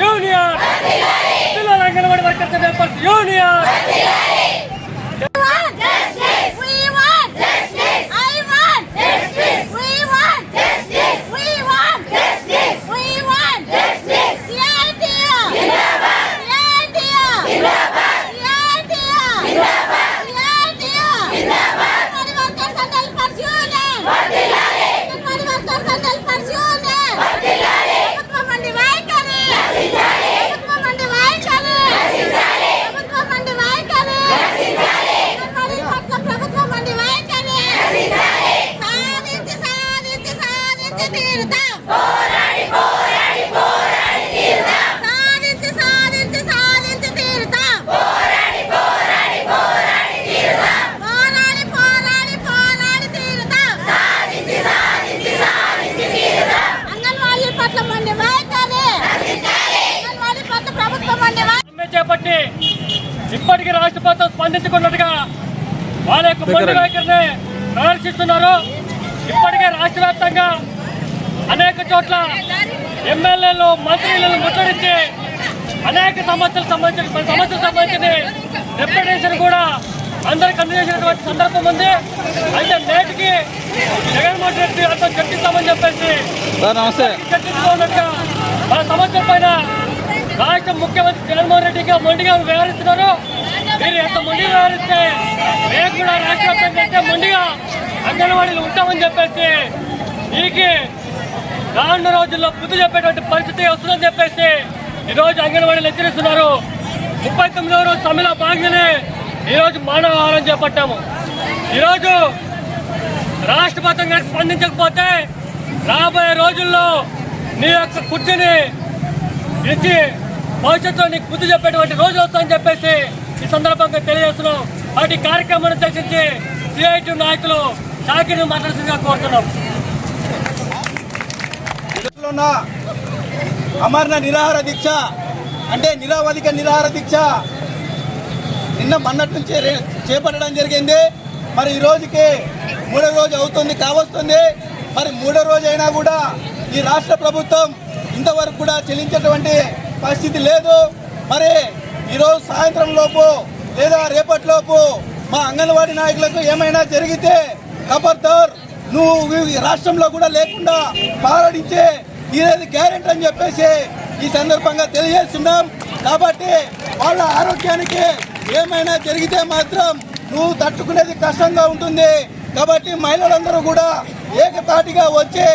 Union. పిల్లల anganwadi workers and union. చేపట్టి ఇప్పటికీ రాష్ట్ర ప్రభుత్వం స్పందించుకున్నట్టుగా వాళ్ళ యొక్క మొండి వైఖరిని ప్రదర్శిస్తున్నారు. ఇప్పటికే రాష్ట్ర వ్యాప్తంగా అనేక చోట్ల ఎమ్మెల్యేలు మంత్రులను ముట్టడించి అనేక సమస్యలకు సంబంధించిన సమస్యలకు సంబంధించిన డిప్యూటేషన్ కూడా అందరికి అందజేసినటువంటి సందర్భం ఉంది. అయితే నేటికి జగన్మోహన్ రెడ్డి అంతా చర్చిస్తామని చెప్పేసి నమస్తే. చర్చించుకోనట్టుగా మన సమస్యల పైన రాష్ట్ర ముఖ్యమంత్రి జగన్మోహన్ రెడ్డిగా మొండిగా వ్యవహరిస్తున్నారు. మీరు ఎంత మొండిగా వ్యవహరిస్తే మేము కూడా రాష్ట్ర వ్యాప్తంగా మొండిగా అంగన్వాడీలు ఉంటామని చెప్పేసి దీనికి రానున్న రోజుల్లో బుద్ధి చెప్పేటువంటి పరిస్థితి వస్తుందని చెప్పేసి ఈరోజు అంగన్వాడీలు హెచ్చరిస్తున్నారు. ముప్పై తొమ్మిదవ రోజు సమ్మెలో భాగంగానే ఈరోజు మానవహారం చేపట్టాము. ఈరోజు రాష్ట్రపతి స్పందించకపోతే రాబోయే రోజుల్లో నీ యొక్క కుర్చీని ఇచ్చి భవిష్యత్తులో నీకు బుద్ధి చెప్పేటువంటి రోజు వస్తుందని చెప్పేసి ఈ సందర్భంగా తెలియజేస్తున్నాం. వాటి కార్యక్రమాన్ని ఉద్దేశించి సిఐటి నాయకులు షాకిని మాట్లాడుతుందిగా కోరుతున్నాం. ఉన్న అమరణ నిరాహార దీక్ష అంటే నిరావధిక నిరాహార దీక్ష. నిన్న మొన్నటి నుంచి చేపట్టడం జరిగింది. మరి ఈ రోజుకి మూడో రోజు అవుతుంది కావస్తుంది. మరి మూడో రోజు అయినా కూడా ఈ రాష్ట్ర ప్రభుత్వం ఇంతవరకు కూడా చెల్లించేటువంటి పరిస్థితి లేదు. మరి ఈరోజు సాయంత్రం లోపు లేదా రేపటిలోపు మా అంగన్వాడీ నాయకులకు ఏమైనా జరిగితే ఖబర్దార్ నువ్వు ఈ రాష్ట్రంలో కూడా లేకుండా పారడించే ఈరోజు గ్యారెంటీ అని చెప్పేసి ఈ సందర్భంగా తెలియజేస్తున్నాం. కాబట్టి వాళ్ళ ఆరోగ్యానికి ఏమైనా జరిగితే మాత్రం నువ్వు తట్టుకునేది కష్టంగా ఉంటుంది. కాబట్టి మహిళలందరూ కూడా ఏకతాటిగా వచ్చి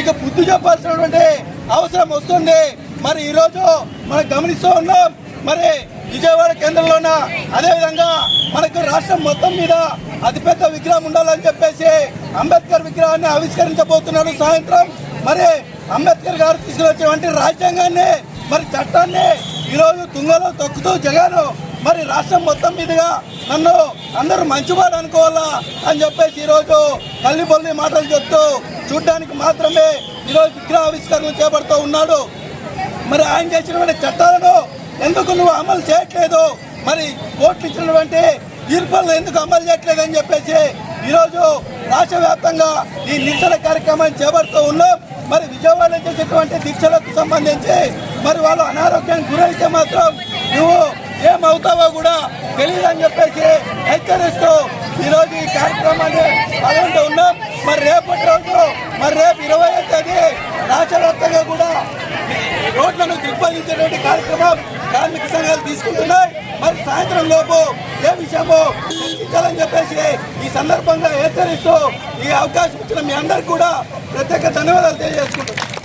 ఇక బుద్ధి చెప్పాల్సినటువంటి అవసరం వస్తుంది. మరి ఈరోజు మనం గమనిస్తూ ఉన్నాం. మరి విజయవాడ కేంద్రంలోన అదేవిధంగా మనకు రాష్ట్రం మొత్తం మీద అతిపెద్ద విగ్రహం ఉండాలని చెప్పేసి అంబేద్కర్ విగ్రహాన్ని ఆవిష్కరించబోతున్నారు సాయంత్రం. మరి అంబేద్కర్ గారు తీసుకువచ్చేటువంటి రాజ్యాంగాన్ని మరి చట్టాన్ని ఈరోజు తుంగలో తొక్కుతూ జగన్. మరి రాష్ట్రం మొత్తం మీదుగా నన్ను అందరూ మంచివాడు అనుకోవాలా అని చెప్పేసి ఈరోజు కల్లిబొల్లి మాటలు చెప్తూ చూడ్డానికి మాత్రమే ఈరోజు విగ్రహావిష్కరణ చేపడుతూ ఉన్నాడు. మరి ఆయన చేసినటువంటి చట్టాలను ఎందుకు నువ్వు అమలు చేయట్లేదు? మరి కోర్టు ఇచ్చినటువంటి తీర్పులను ఎందుకు అమలు చేయట్లేదు అని చెప్పేసి ఈరోజు రాష్ట్ర వ్యాప్తంగా ఈ నిరసన కార్యక్రమాన్ని చేపడుతూ ఉన్నాం. మరి విజయవాడలో చేసేటువంటి దీక్షలకు సంబంధించి మరి వాళ్ళు అనారోగ్యానికి గురైతే మాత్రం నువ్వు ఏమవుతావో కూడా తెలియదు అని చెప్పేసి హెచ్చరిస్తూ ఈరోజు ఈ కార్యక్రమాన్ని పాల్గొంటూ ఉన్నాం. మరి రేపటి రోజు మరి రేపు ఇరవై తేదీ రాష్ట్ర వ్యాప్తంగా కూడా రోడ్లను దిగ్బంధించేటువంటి కార్యక్రమం కార్మిక సంఘాలు తీసుకుంటున్నాయి. మరి సాయంత్రం లోపు ఏ విషయమో చర్చించాలని చెప్పేసి ఈ సందర్భంగా హెచ్చరిస్తూ ఈ అవకాశం ఇచ్చిన మీ అందరికి కూడా ప్రత్యేక ధన్యవాదాలు తెలియజేసుకుంటున్నాను.